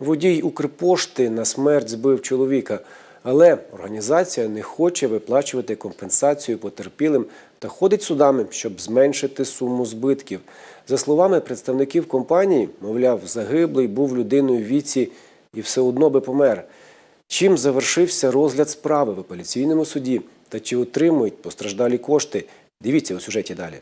Водій Укрпошти на смерть збив чоловіка, але організація не хоче виплачувати компенсацію потерпілим та ходить судами, щоб зменшити суму збитків. За словами представників компанії, мовляв, загиблий був людиною в віці і все одно би помер. Чим завершився розгляд справи в апеляційному суді та чи отримують постраждалі кошти? Дивіться у сюжеті далі.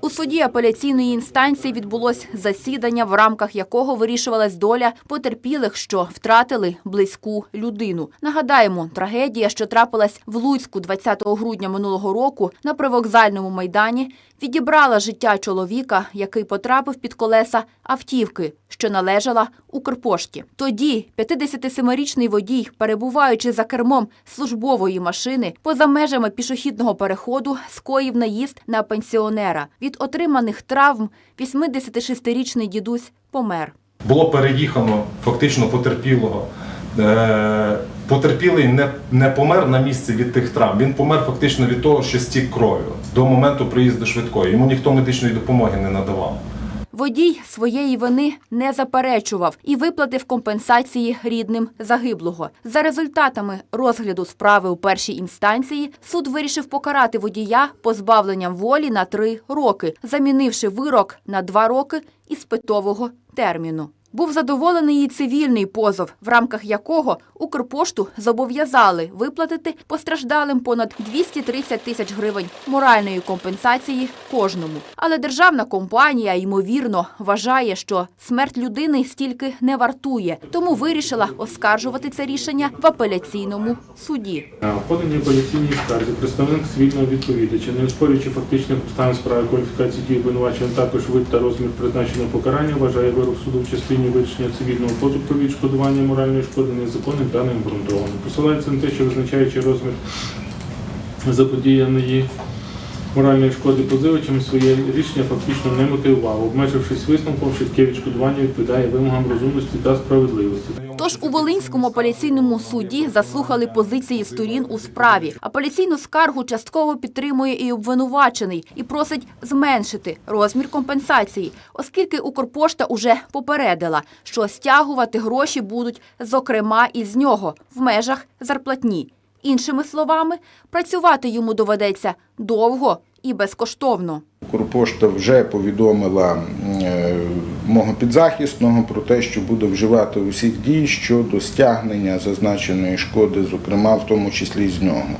У суді апеляційної інстанції відбулось засідання, в рамках якого вирішувалась доля потерпілих, що втратили близьку людину. Нагадаємо, трагедія, що трапилась в Луцьку 20 грудня минулого року на привокзальному майдані, відібрала життя чоловіка, який потрапив під колеса автівки, що належала Укрпошті. Тоді 57-річний водій, перебуваючи за кермом службової машини, поза межами пішохідного переходу, скоїв наїзд на пенсіонера. Від отриманих травм 86-річний дідусь помер. Було переїхано фактично потерпілого. Е, Потерпілий не, не помер на місці від тих травм. Він помер фактично від того, що стік кров'ю до моменту приїзду швидкої. Йому ніхто медичної допомоги не надавав. Водій своєї вини не заперечував і виплатив компенсації рідним загиблого. За результатами розгляду справи у першій інстанції суд вирішив покарати водія позбавленням волі на три роки, замінивши вирок на два роки із питового терміну. Був задоволений і цивільний позов, в рамках якого Укрпошту зобов'язали виплатити постраждалим понад 230 тисяч гривень моральної компенсації кожному. Але державна компанія, ймовірно, вважає, що смерть людини стільки не вартує, тому вирішила оскаржувати це рішення в апеляційному суді. В поданій апеляційній скарзі представник цивільного відповідача, не оспорюючи фактичних обставин справи кваліфікації дій обвинувачення, також вид та розмір призначеного покарання, вважає вирок суду в частині вирішення цивільного позову про відшкодування моральної шкоди незаконним та необґрунтованим. Посилається на те, що визначаючи розмір заподіяної моральної шкоди позивачем, своє рішення фактично не мотивував, обмежившись висновком, що відшкодування відповідає вимогам розумності та справедливості. Тож у Волинському апеляційному суді заслухали позиції сторін у справі. Апеляційну скаргу частково підтримує і обвинувачений і просить зменшити розмір компенсації, оскільки Укрпошта уже попередила, що стягувати гроші будуть зокрема із нього в межах зарплатні. Іншими словами, працювати йому доведеться довго і безкоштовно. Укрпошта вже повідомила е, мого підзахисного про те, що буде вживати усіх дій щодо стягнення зазначеної шкоди, зокрема в тому числі з нього.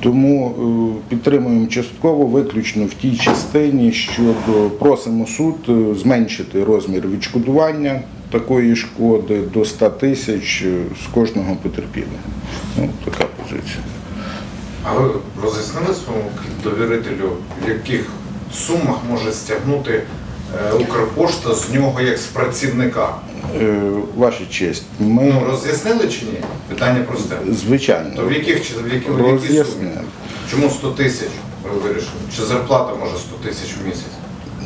Тому е, підтримуємо частково виключно в тій частині, щодо просимо суд е, зменшити розмір відшкодування такої шкоди до 100 тисяч е, з кожного потерпілого. Ну, така позиція. А ви роз'яснили своєму довірителю, в яких сумах може стягнути е, Укрпошта з нього як з працівника? Е, Ваша честь, ми Ну роз'яснили чи ні? Питання просте. звичайно То в яких чи в які, в якій сумі? Ну, Чому 100 тисяч ви вирішили? Чи зарплата може 100 тисяч в місяць?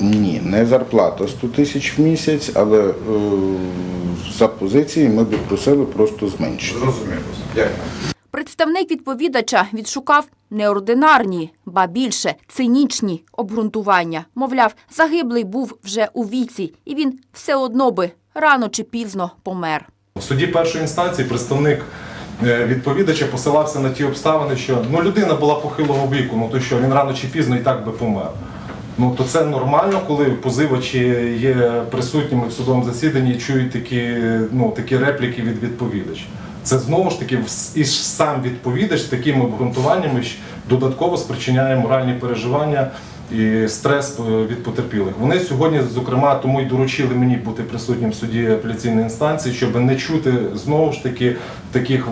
Ні, не зарплата 100 тисяч в місяць, але е, за позиції ми б просили просто зменшити. Зрозуміло. Дякую. Представник відповідача відшукав неординарні, ба більше цинічні обґрунтування. Мовляв, загиблий був вже у віці, і він все одно би рано чи пізно помер. В суді першої інстанції представник е, відповідача посилався на ті обставини, що ну, людина була похилого віку, ну то що він рано чи пізно і так би помер. Ну то це нормально, коли позивачі є присутніми в судовому засіданні і чують такі, ну, такі репліки від відповідача. Це знову ж таки і сам відповідач такими обґрунтуваннями додатково спричиняє моральні переживання і стрес е, від потерпілих. Вони сьогодні, зокрема, тому й доручили мені бути присутнім в суді апеляційної інстанції, щоб не чути знову ж таки таких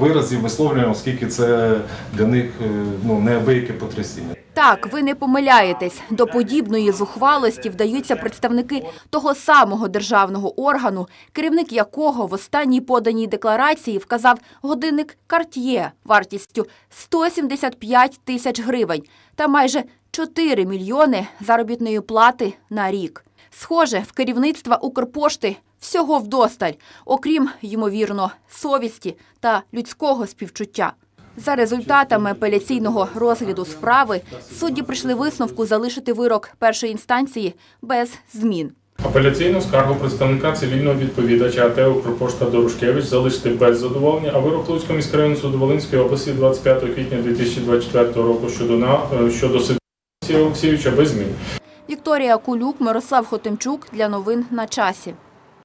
виразів, висловлювань, оскільки це для них е, ну, неабияке потрясіння. Так, ви не помиляєтесь. До подібної зухвалості вдаються представники того самого державного органу, керівник якого в останній поданій декларації вказав годинник Cartier вартістю 175 тисяч гривень та майже 4 мільйони заробітної плати на рік. Схоже, в керівництва Укрпошти всього вдосталь, окрім, ймовірно, совісті та людського співчуття. За результатами апеляційного розгляду справи судді прийшли висновку залишити вирок першої інстанції без змін. Апеляційну скаргу представника цивільного відповідача АТ «Укрпошта Дорушкевич залишити без задоволення, а вирок Луцького міськрайону суду Волинської області 25 квітня 2024 року щодо, на, щодо Олексійовича без змін. Вікторія Кулюк, Мирослав Хотимчук для новин на часі.